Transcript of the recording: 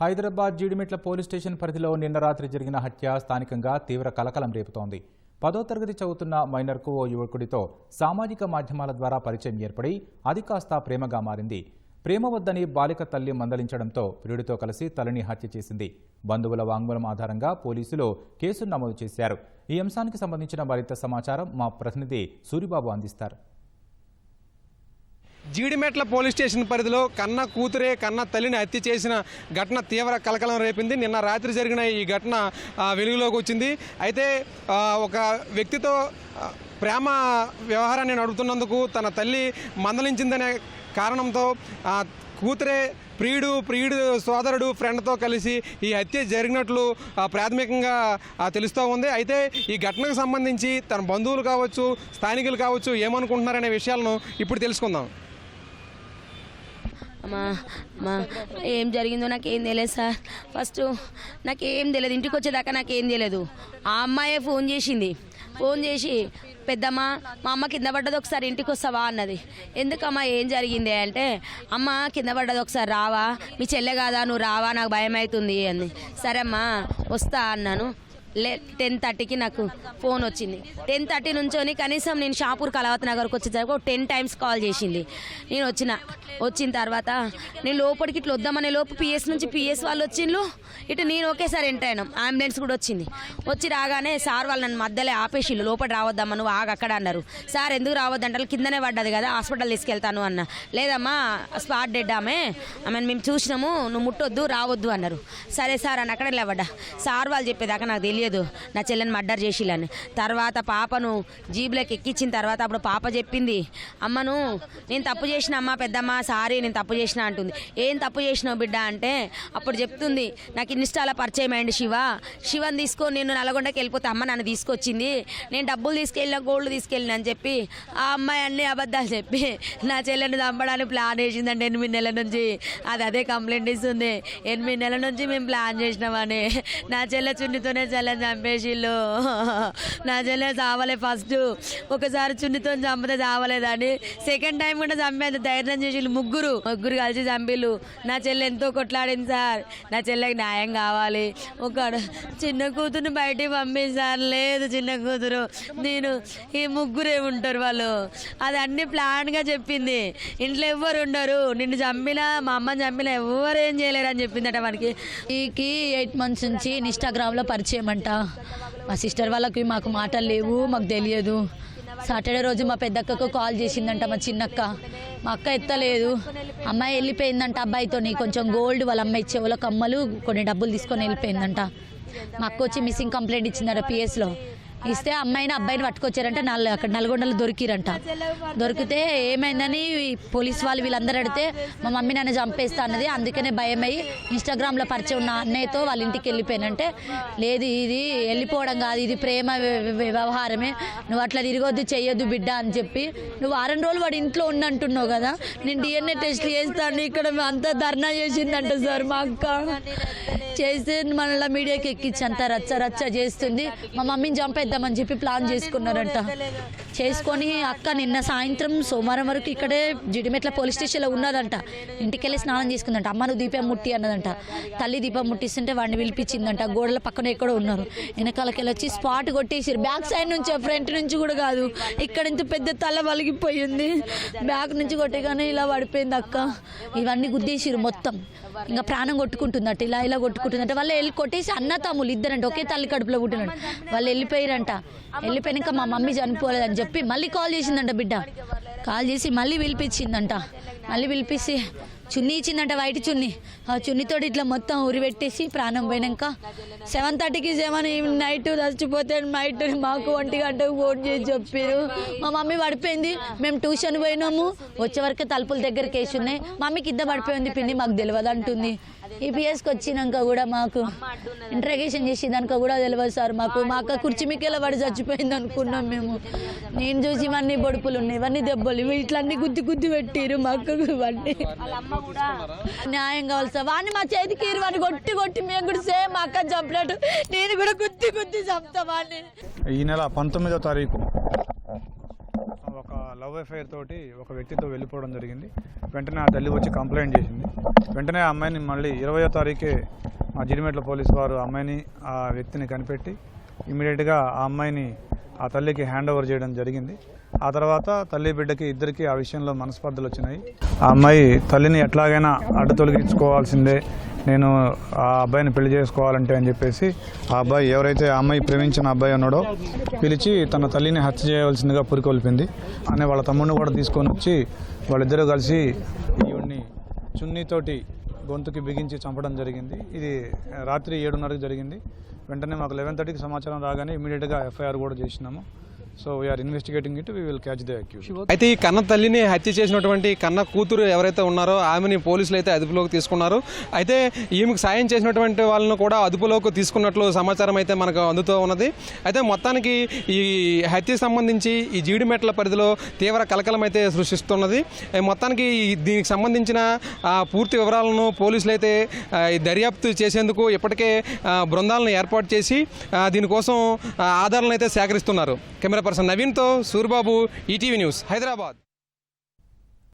Hyderabad Jeedimetla police station పరిధిలో నిన్న రాత్రి జరిగిన హత్య స్థానికంగా తీవ్ర కలకలం రేపుతోంది. పదో తరగతి చదువుతున్న మైనర్కు ఓ యువకుడితో సామాజిక మాధ్యమాల ద్వారా పరిచయం ఏర్పడి అది కాస్త ప్రేమగా మారింది. ప్రేమ వద్దని బాలిక తల్లి మందలించడంతో ప్రియుడితో కలిసి తల్లిని హత్య చేసింది. బంధువుల వాంగ్మూలం ఆధారంగా పోలీసులు కేసు నమోదు చేశారు. ఈ అంశానికి సంబంధించిన మరింత సమాచారం మా ప్రతినిధి సూరిబాబు అందిస్తారు. జీడిమెట్ల పోలీస్ స్టేషన్ పరిధిలో కన్న కూతురే కన్న తల్లిని హత్య చేసిన ఘటన తీవ్ర కలకలం రేపింది. నిన్న రాత్రి జరిగిన ఈ ఘటన వెలుగులోకి వచ్చింది. అయితే ఒక వ్యక్తితో ప్రేమ వ్యవహారాన్ని నడుపుతున్నందుకు తన తల్లి మందలించిందనే కారణంతో కూతురే ప్రియుడు ప్రియుడు సోదరుడు ఫ్రెండ్తో కలిసి ఈ హత్య జరిగినట్లు ప్రాథమికంగా తెలుస్తూ ఉంది. అయితే ఈ ఘటనకు సంబంధించి తన బంధువులు కావచ్చు స్థానికులు కావచ్చు ఏమనుకుంటున్నారనే విషయాలను ఇప్పుడు తెలుసుకుందాం. అమ్మా అమ్మా ఏం జరిగిందో నాకేం తెలియదు సార్. ఫస్ట్ నాకు ఏం తెలియదు. ఇంటికి వచ్చేదాకా నాకు ఏం తెలియదు. ఆ అమ్మాయే ఫోన్ చేసింది. ఫోన్ చేసి పెద్దమ్మ మా అమ్మ కింద పడ్డది ఒకసారి ఇంటికి వస్తావా అన్నది. ఎందుకమ్మా ఏం జరిగింది? అంటే అమ్మ కింద పడ్డది ఒకసారి రావా. మీ చెల్లె కాదా? నువ్వు రావా? నాకు భయం అవుతుంది అంది. సరే అమ్మా వస్తా అన్నాను. లే టెన్ థర్టీకి నాకు ఫోన్ వచ్చింది. టెన్ థర్టీ నుంచొని కనీసం నేను షాపూర్ కలవత్ నగర్కి వచ్చేసరికి ఒక టెన్ టైమ్స్ కాల్ చేసింది. నేను వచ్చిన వచ్చిన తర్వాత నేను లోపలికి ఇట్లా వద్దామనే లోపు పిఎస్ నుంచి పిఎస్ వాళ్ళు వచ్చిండ్రు ఇటు నేను ఒకేసారి ఎంటర్ అయినాం. అంబులెన్స్ కూడా వచ్చింది. వచ్చి రాగానే సార్ వాళ్ళు నన్ను మధ్యలో ఆపేసిళ్ళు. లోపల రావద్దమ్మా నువ్వు ఆగ అక్కడ అన్నారు. సార్ ఎందుకు రావద్దంటారు కిందనే పడ్డది కదా హాస్పిటల్ తీసుకెళ్తాను అన్న. లేదమ్మా స్పాట్ డెడ్ ఆమె. ఆమెను మేము చూసినాము. నువ్వు ముట్టొద్దు రావద్దు అన్నారు. సరే సార్ అని అక్కడ లేవడ్డా. సార్ వాళ్ళు చెప్పేదాకా నాకు తెలియదు. నా చెల్లెని మర్డర్ చేసిలని తర్వాత పాపను జీబులోకి ఎక్కించిన తర్వాత అప్పుడు పాప చెప్పింది అమ్మను నేను తప్పు చేసిన అమ్మ పెద్దమ్మ సారీ నేను తప్పు చేసిన అంటుంది. ఏం తప్పు చేసినావు బిడ్డ? అంటే అప్పుడు చెప్తుంది నాకు ఇన్స్టాలో పరిచయం అయ్యండి శివ. శివని తీసుకొని నేను నల్గొండకి వెళ్ళిపోతే అమ్మ నన్ను తీసుకొచ్చింది. నేను డబ్బులు తీసుకెళ్ళిన గోల్డ్ తీసుకెళ్ళిన అని చెప్పి ఆ అమ్మాయి అన్ని అబద్ధాలు చెప్పి నా చెల్లెని చంపడానికి ప్లాన్ వేసిందండి ఎనిమిది నెలల నుంచి. అది అదే కంప్లైంట్ ఇస్తుంది. ఎనిమిది నెలల నుంచి మేము ప్లాన్ చేసినామని. నా చెల్లె చున్నితోనే చెల్లెని చంపేసిళ్ళు నా చెల్లె చావలే ఫస్ట్ ఒకసారి చున్నితో చంపితే చావలేదని సెకండ్ టైం కూడా చంపేంత ధైర్యం చేసిళ్ళు ముగ్గురు ముగ్గురు కలిసి చంపిళ్ళు. నా చెల్లె ఎంతో కొట్లాడింది సార్. నా చెల్లెకి న్యాయం కావాలి. ఒక చిన్న కూతురు బయటికి పంపిస్తారు లేదు చిన్న కూతురు. నేను ఈ ముగ్గురే ఉంటారు వాళ్ళు. అది అన్ని ప్లాన్గా చెప్పింది. ఇంట్లో ఎవ్వరు ఉండరు. నిన్ను చంపినా మా అమ్మని చంపినా ఎవరు ఏం చేయలేరు అని చెప్పిందట మనకి. ఈకి ఎయిట్ మంత్స్ నుంచి ఇన్స్టాగ్రామ్లో పరిచయం అంట. మా సిస్టర్ వాళ్ళకి మాకు మాటలు లేవు మాకు తెలియదు. సాటర్డే రోజు మా పెద్దక్కకు కాల్ చేసిందంట మా చిన్నక్క. మా అక్క ఎత్తలేదు. అమ్మాయి వెళ్ళిపోయిందంట అబ్బాయితో కొంచెం గోల్డ్ వాళ్ళ అమ్మాయి చెవుల కమ్మలు కొన్ని డబ్బులు తీసుకొని వెళ్ళిపోయిందంట. మా అక్క వచ్చి మిస్సింగ్ కంప్లైంట్ ఇచ్చిందట పిఎస్లో ఇస్తే అమ్మాయిని అబ్బాయిని పట్టుకొచ్చారంట నల్ అక్కడ నల్గొండలో దొరికిరంట. దొరికితే ఏమైందని పోలీస్ వాళ్ళు వీళ్ళందరూ అడిగితే మా మమ్మీ నన్ను చంపేస్తా అన్నది. అందుకనే భయం అయ్యి ఇన్స్టాగ్రామ్లో పరిచయం ఉన్న అన్నయ్యతో వాళ్ళ ఇంటికి వెళ్ళిపోయానంటే లేదు ఇది వెళ్ళిపోవడం కాదు. ఇది ప్రేమ వ్య- వ్యవహారమే. నువ్వు అట్లా తిరగొద్దు చెయ్యొద్దు బిడ్డ అని చెప్పి నువ్వు వారం రోజులు వాడు ఇంట్లో ఉన్నంటున్నావు కదా. నేను డిఎన్ఏ టెస్ట్ చేస్తాను. ఇక్కడ అంతా ధర్నా చేసిందంట సార్ మా అక్క. చేస్తే మళ్ళీ మీడియాకి ఎక్కించి అంత రచ్చ రచ్చ చేస్తుంది. మా మమ్మీని చంపేద్దామని చెప్పి ప్లాన్ చేసుకున్నారంట. చేసుకొని అక్క నిన్న సాయంత్రం సోమవారం వరకు ఇక్కడే జిడిమెట్ల పోలీస్ స్టేషన్లో ఉన్నదంట. ఇంటికి వెళ్ళి స్నానం చేసుకుందంట. అమ్మ నువ్వు దీపం ముట్టి అన్నదంట. తల్లి దీపం ముట్టిస్తుంటే వాడిని పిలిపించిందంట. గోడల పక్కన ఎక్కడో ఉన్నారు. వెనకాలకి వచ్చి స్పాట్ కొట్టేసారు బ్యాక్ సైడ్ నుంచి ఫ్రంట్ నుంచి కూడా కాదు. ఇక్కడ ఇంత పెద్ద తల వలిగిపోయింది. బ్యాక్ నుంచి కొట్టేగానే ఇలా పడిపోయింది అక్క. ఇవన్నీ గుద్దేసిరు మొత్తం. ఇంకా ప్రాణం కొట్టుకుంటుందట. ఇలా ఇలా కొట్టుకుంటుందంట. వాళ్ళు వెళ్ళి కొట్టేసి అన్న తమ్ములు ఇద్దరంట ఒకే తల్లి కడుపులో పుట్టినట్టు వాళ్ళు వెళ్ళిపోయారంట. వెళ్ళిపోయాక మా మమ్మీ చనిపోలేదని చెప్పి మళ్ళీ కాల్ చేసిందంట బిడ్డ. కాల్ చేసి మళ్ళీ పిలిపించిందంట. మళ్ళీ పిలిపిస్తే చున్నీ ఇచ్చిందంట వైట్ చున్నీ. ఆ చున్నీతోటి ఇట్లా మొత్తం ఉరి పెట్టేసి ప్రాణం పోయినాక సెవెన్ థర్టీకి సెవెన్ నైట్ చచ్చిపోతే నైట్ మాకు ఒంటి గంటకు ఫోన్ చేసి చెప్పారు. మా మమ్మీ పడిపోయింది. మేము ట్యూషన్ పోయినాము. వచ్చే వరకు తలుపుల దగ్గరికి వేసి ఉన్నాయి. మమ్మీకి ఇద్దరు పడిపోయింది. పిన్ని మాకు తెలియదు అంటుంది. ఈపీఎస్కి వచ్చినాక కూడా మాకు ఇంట్రగేషన్ చేసేదాక కూడా తెలియదు సార్. మాకు మా అక్క కుర్చీ మీకెలా పడి చచ్చిపోయింది అనుకున్నాం మేము. నేను చూసి ఇవన్నీ బొడుపులు ఉన్నాయి. ఇవన్నీ దెబ్బలు. ఇట్లన్నీ గుద్ది గుద్ది పెట్టారు మా అక్కకు ఇవన్నీ. న్యాయం కావాలి సార్. వాడిని మా చేతికి వాడిని కొట్టి కొట్టి మేము కూడా సేమ్ అక్క చంపినట్టు. నేను కూడా గుద్ది గుద్ది చంపుతా వాడిని. ఈ నెల పంతొమ్మిదో తారీఖు ఒక లవ్ అఫైర్ తోటి ఒక వ్యక్తితో వెళ్ళిపోవడం జరిగింది. వెంటనే ఆ తల్లి వచ్చి కంప్లైంట్ చేసింది. వెంటనే ఆ అమ్మాయిని మళ్ళీ ఇరవయో తారీఖే మా జిడిమెట్ల పోలీస్ వారు ఆ అమ్మాయిని ఆ వ్యక్తిని కనిపెట్టి ఇమీడియట్గా ఆ అమ్మాయిని ఆ తల్లికి హ్యాండ్ ఓవర్ చేయడం జరిగింది. ఆ తర్వాత తల్లి బిడ్డకి ఇద్దరికి ఆ విషయంలో మనస్పర్ధలు వచ్చినాయి. ఆ అమ్మాయి తల్లిని ఎట్లాగైనా అడ్డు తొలగించుకోవాల్సిందే. నేను ఆ అబ్బాయిని పెళ్ళి చేసుకోవాలంటే అని చెప్పేసి ఆ అబ్బాయి ఎవరైతే ఆ అమ్మాయి ప్రేమించిన అబ్బాయి ఉన్నాడో పిలిచి తన తల్లిని హత్య చేయవలసిందిగా పురికొల్పింది. అనే వాళ్ళ తమ్ముడిని కూడా తీసుకొని వచ్చి వాళ్ళిద్దరూ కలిసి ఈవిడ్ని చున్నీతోటి గొంతుకి బిగించి చంపడం జరిగింది. ఇది రాత్రి ఏడున్నరకు జరిగింది. వెంటనే మాకు లెవెన్ థర్టీకి సమాచారం రాగానే ఇమీడియట్గా ఎఫ్ఐఆర్ కూడా చేసినాము. So we're investigating it we will catch the accused అయితే ఈ కన్న తల్లిని హత్య చేసినటువంటి కన్న కూతురు ఎవరైతే ఉన్నారో ఆమెని పోలీసులు అయితే అదుపులోకి తీసుకున్నారు. అయితే ఈమెకు సాయం చేసినటువంటి వాళ్ళను కూడా అదుపులోకి తీసుకున్నట్లు సమాచారం అయితే మనకు అందుతూ ఉన్నది. అయితే మొత్తానికి ఈ హత్యకు సంబంధించి ఈ జీడిమెట్ల పరిధిలో తీవ్ర కలకలం అయితే సృష్టిస్తున్నది. మొత్తానికి ఈ దీనికి సంబంధించిన పూర్తి వివరాలను పోలీసులు అయితే దర్యాప్తు చేసేందుకు ఇప్పటికే బృందాలను ఏర్పాటు చేసి దీనికోసం ఆధారాలను అయితే సేకరిస్తున్నారు. కెమెరా పర్సన్ నవీన్తో సూర్బాబు ఈటీవీ న్యూస్ హైదరాబాద్.